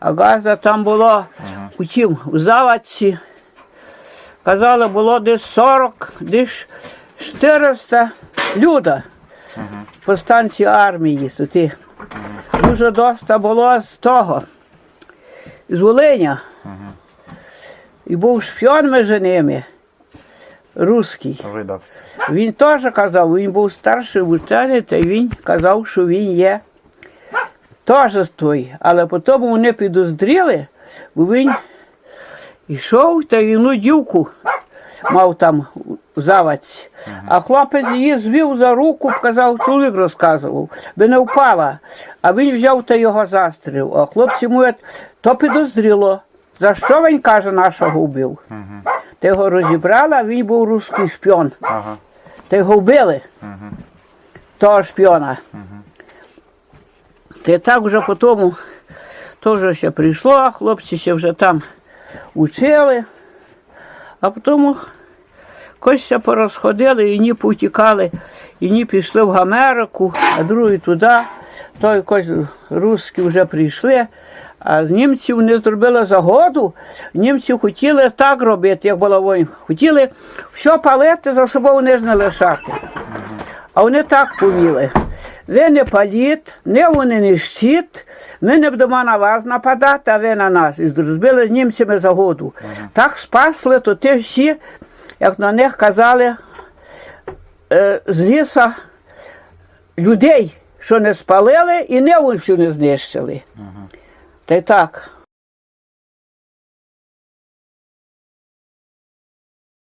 А газа там було у тім, у завадці. Казали, було десь 40, десь 400 люда по станції армії. Туди. Дуже доста було з того, з Волиня. І був шпіон між ними, русський. Видався. Він теж казав, він був старший учений, та він казав, що він є теж той. Але потім вони підозріли, бо він йшов та одну дівку мав там у завадці. А хлопець її звів за руку, казав, чоловік розказував, би не впала. А він взяв та його застрілив. А хлопці йому, то підозріло. За що він каже, нашого вбив? Та його розібрали, а він був русський шпіон. Ага. Та його вбили, того шпіона. Та так вже по тому теж ще прийшло, хлопці ще вже там учили, а потім ще порозходили, і ні повтікали, і ні пішли в Америку, а другі туди. То якось русські вже прийшли. А німців не зробили загоду. Німці хотіли так робити, як була війна. Хотіли все палити, за собою не не лишати. А вони так повіли. Ви не паліть, не вони не щит, ми не будемо на вас нападати, а ви на нас. І зробили з німцями загоду. Так спасли, то ті всі, як на них казали, е, з ліса людей, що не спалили і не не знищили. Та й так.